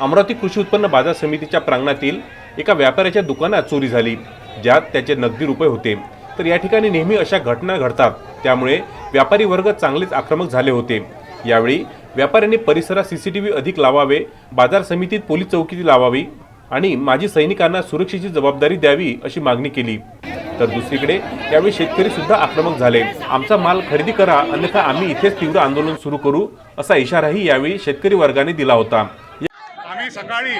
अमरावती कृषी उत्पन्न बाजार समितीच्या प्रांगणातील एका व्यापाऱ्याच्या दुकानात चोरी झाली ज्यात त्याचे नगदी रुपये होते. तर या ठिकाणी नेहमी अशा घटना घडतात त्यामुळे व्यापारी वर्ग चांगलेच आक्रमक झाले होते. यावेळी व्यापाऱ्यांनी परिसरात सीसीटीव्ही अधिक लावावे बाजार समितीत पोलीस चौकी लावावी आणि माजी सैनिकांना सुरक्षेची जबाबदारी द्यावी अशी मागणी केली. तर दुसरीकडे यावेळी शेतकरी सुद्धा आक्रमक झाले. आमचा माल खरेदी करा अन्यथा आम्ही इथेच तीव्र आंदोलन सुरू करू असा इशाराही यावेळी शेतकरी वर्गाने दिला होता. आम्ही सकाळी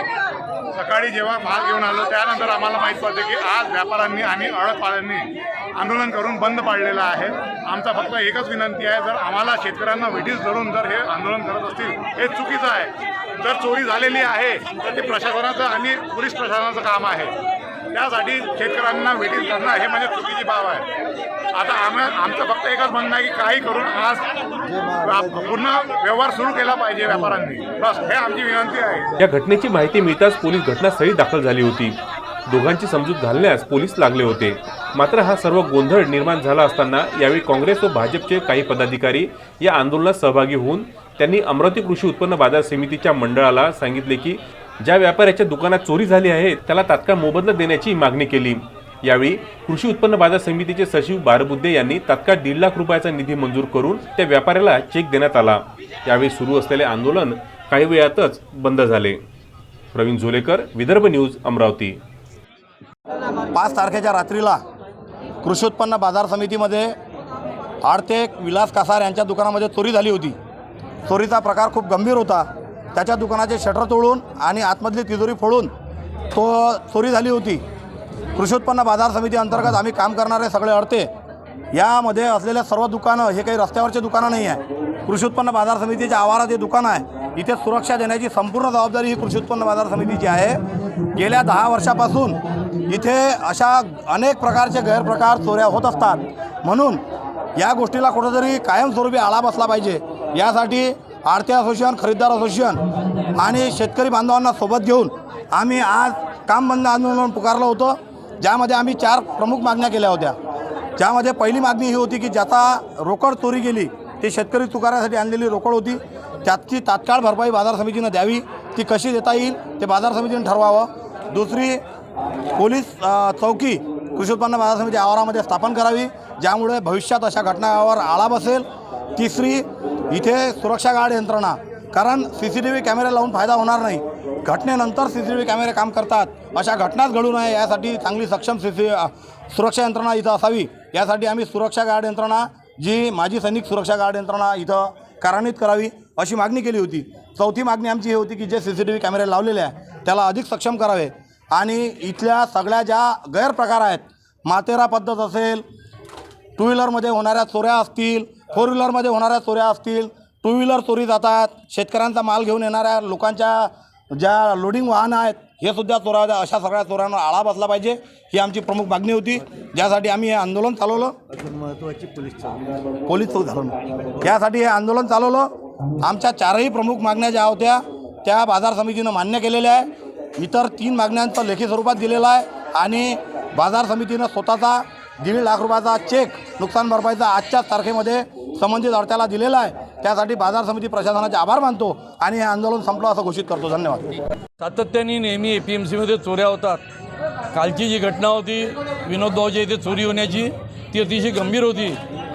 सकाळी जेव्हा भाग घेऊन आलो त्यानंतर आम्हाला माहीत पडते की आज व्यापाऱ्यांनी आणि अळपाळ्यांनी आंदोलन करून बंद पाडलेलं आहे. आमचा फक्त एकच विनंती आहे जर आम्हाला शेतकऱ्यांना वेटीस धरून जर हे आंदोलन करत असतील हे चुकीचं आहे. जर चोरी झालेली आहे तर ते प्रशासनाचं आणि पोलीस प्रशासनाचं काम आहे. त्यासाठी शेतकऱ्यांना वेटीत धरणं हे म्हणजे चुकीची बाब आहे. आता आम्ही आमचं फक्त एकच म्हणणं आहे की काही करून आज पूर्ण व्यवहार सुरू केला पाहिजे व्यापाऱ्यांनी. बस हे आमची विनंती आहे. या घटनेची माहिती मिळताच पोलीस घटनास्थळी दाखल झाली होती. दोघांची समजूत घालण्यास पोलीस लागले होते. मात्र हा सर्व गोंधळ निर्माण झाला असताना यावेळी काँग्रेस व भाजपचे काही पदाधिकारी या आंदोलनात सहभागी होऊन त्यांनी अमरावती कृषी उत्पन्न बाजार समितीच्या मंडळाला सांगितले की ज्या व्यापाऱ्याच्या दुकानात चोरी झाली आहे त्याला तात्काळ मोबदला देण्याची मागणी केली. यावेळी कृषी उत्पन्न बाजार समितीचे सचिव बारबुद्धे यांनी तात्काळ दीड लाख रुपयाचा निधी मंजूर करून त्या व्यापाऱ्याला चेक देण्यात आला. यावेळी सुरू असलेले आंदोलन काही वेळातच बंद झाले. प्रवीण झोलेकर विदर्भ न्यूज अमरावती. पाच तारखेच्या रात्रीला कृषी उत्पन्न बाजार समितीमध्ये आडतेक विलास कासार यांच्या दुकानामध्ये चोरी झाली होती. चोरीचा प्रकार खूप गंभीर होता. त्याच्या दुकानाचे शटर तोडून आणि आतमधली तिजोरी फोडून तो चोरी झाली होती. कृषी उत्पन्न बाजार समिती अंतर्गत आम्ही काम करणारे सगळे अडते. यामध्ये असलेल्या सर्व दुकानं हे काही रस्त्यावरचे दुकानं नाही आहे. कृषी उत्पन्न बाजार समितीच्या आवारात हे दुकान आहे. इथे सुरक्षा देण्याची संपूर्ण जबाबदारी ही कृषी उत्पन्न बाजार समितीची आहे. गेल्या दहा वर्षापासून इथे अशा अनेक प्रकारचे गैरप्रकार चोऱ्या होत असतात. म्हणून या गोष्टीला कुठंतरी कायमस्वरूपी आळा बसला पाहिजे. यासाठी आरती असोसिएशन खरीददार असोसिएशन आणि शेतकरी बांधवांना सोबत घेऊन आम्ही आज काम बंद आंदोलन पुकारलं होतं ज्यामध्ये आम्ही चार प्रमुख मागण्या केल्या होत्या. ज्यामध्ये पहिली मागणी ही होती की ज्याचा रोकड चोरी गेली ती शेतकरी चुकाऱ्यासाठी आणलेली रोकड होती. त्याची तात्काळ भरपाई बाजार समितीनं द्यावी ती कशी देता येईल ते बाजार समितीनं ठरवावं. दुसरी पोलीस चौकी कृषी उत्पन्न बाजार समिती आवारामध्ये स्थापन करावी ज्यामुळे भविष्यात अशा घटनावर आळा बसेल. तिसरी इथे सुरक्षा गार्ड यंत्रणा. कारण सी सी टी व्ही कॅमेरे लावून फायदा होणार नाही. घटनेनंतर सी सी टी व्ही कॅमेरे काम करतात. अशा घटनाच घडू नये यासाठी चांगली सक्षम सी सी सुरक्षा यंत्रणा इथं असावी. यासाठी आम्ही सुरक्षा गार्ड यंत्रणा जी माजी सैनिक सुरक्षा गार्ड यंत्रणा इथं कार्यान्वित करावी अशी मागणी केली होती. चौथी मागणी आमची ही होती की जे सी सी टी व्ही कॅमेरे लावलेले आहे त्याला अधिक सक्षम करावे. आणि इथल्या सगळ्या ज्या गैरप्रकार आहेत मातेरा पद्धत असेल टू व्हीलरमध्ये होणाऱ्या चोऱ्या असतील फोर व्हीलरमध्ये होणाऱ्या चोऱ्या असतील टू व्हीलर चोरी जातात शेतकऱ्यांचा माल घेऊन येणाऱ्या लोकांच्या ज्या लोडिंग वाहनं आहेत हे सुद्धा चोरा अशा सगळ्या चोऱ्यांवर आळा बसला पाहिजे. ही आमची प्रमुख मागणी होती. ज्यासाठी आम्ही हे आंदोलन चालवलं. महत्त्वाची पोलीस पोलीस चौक झालं यासाठी हे आंदोलन चालवलं. आमच्या चारही प्रमुख मागण्या ज्या होत्या त्या बाजार समितीनं मान्य केलेल्या आहे. इतर तीन मागण्यांचं लेखी स्वरूपात दिलेलं आहे. आणि बाजार समितीनं स्वतःचा दीड लाख रुपयाचा चेक नुकसान भरपाईचा आजच्याच तारखेमध्ये संबंधित अडत्याला दिलेला आहे. त्यासाठी बाजार समिती प्रशासनाचे आभार मानतो आणि हे आंदोलन संपलं असं घोषित करतो. धन्यवाद. सातत्याने नेहमी ए पी एम सीमध्ये चोऱ्या होतात. कालची जी घटना होती विनोद भाऊच्या इथे चोरी होण्याची ती अतिशय गंभीर होती.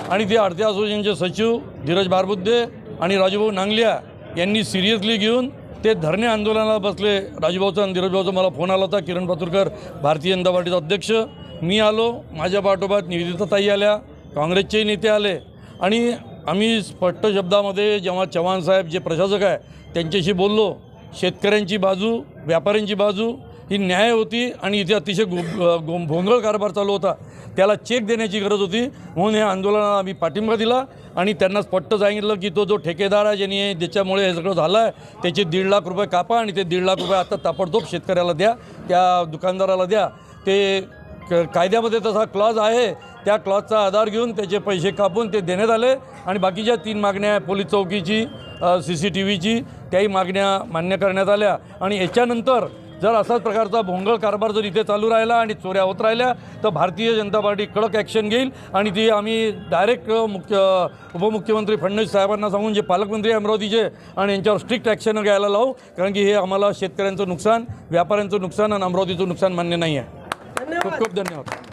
आणि ते आरती असोसिएशनचे सचिव धीरज भारबुद्धे आणि राजूभाऊ नांगलिया यांनी सिरियसली घेऊन ते धरणे आंदोलनाला बसले. राजूभाऊचा आणि धीरजभाऊचा मला फोन आला होता. किरण पातुरकर भारतीय जनता पार्टीचा अध्यक्ष. मी आलो. माझ्या पाठोपाठ निवेदिताताई आल्या. काँग्रेसचेही नेते आले. आणि आम्ही स्पष्ट शब्दामध्ये जेव्हा चव्हाण साहेब जे प्रशासक आहे त्यांच्याशी बोललो शेतकऱ्यांची बाजू व्यापाऱ्यांची बाजू ही न्याय होती आणि इथे अतिशय गो गो भोंगळ कारभार चालू होता. त्याला चेक देण्याची गरज होती म्हणून या आंदोलनाला आम्ही पाठिंबा दिला आणि त्यांना स्पष्ट सांगितलं की तो जो ठेकेदार आहे ज्यांनी ज्याच्यामुळे हे सगळं झालं आहे त्याचे दीड लाख रुपये कापा आणि ते दीड लाख रुपये आता ताबडतोब शेतकऱ्याला द्या त्या दुकानदाराला द्या. ते क- कायद्यामध्ये तसा क्लॉज आहे त्या क्लॉजचा आधार घेऊन त्याचे पैसे कापून ते देण्यात आले. आणि बाकीच्या तीन मागण्या पोलीस चौकीची सी सी टी व्हीची त्याही मागण्या मान्य करण्यात आल्या. आणि याच्यानंतर जर असाच प्रकारचा भोंगळ कारभार जर इथे चालू राहिला आणि चोऱ्या होत राहिल्या तर भारतीय जनता पार्टी कडक ॲक्शन घेईल. आणि ती आम्ही डायरेक्ट मुख्य उपमुख्यमंत्री फडणवीस साहेबांना सांगून जे पालकमंत्री आहे अमरावतीचे आणि यांच्यावर स्ट्रिक्ट ॲक्शन घ्यायला लावू. कारण की हे आम्हाला शेतकऱ्यांचं नुकसान व्यापाऱ्यांचं नुकसान आणि अमरावतीचं नुकसान मान्य नाही आहे खूप खूप धन्यवाद.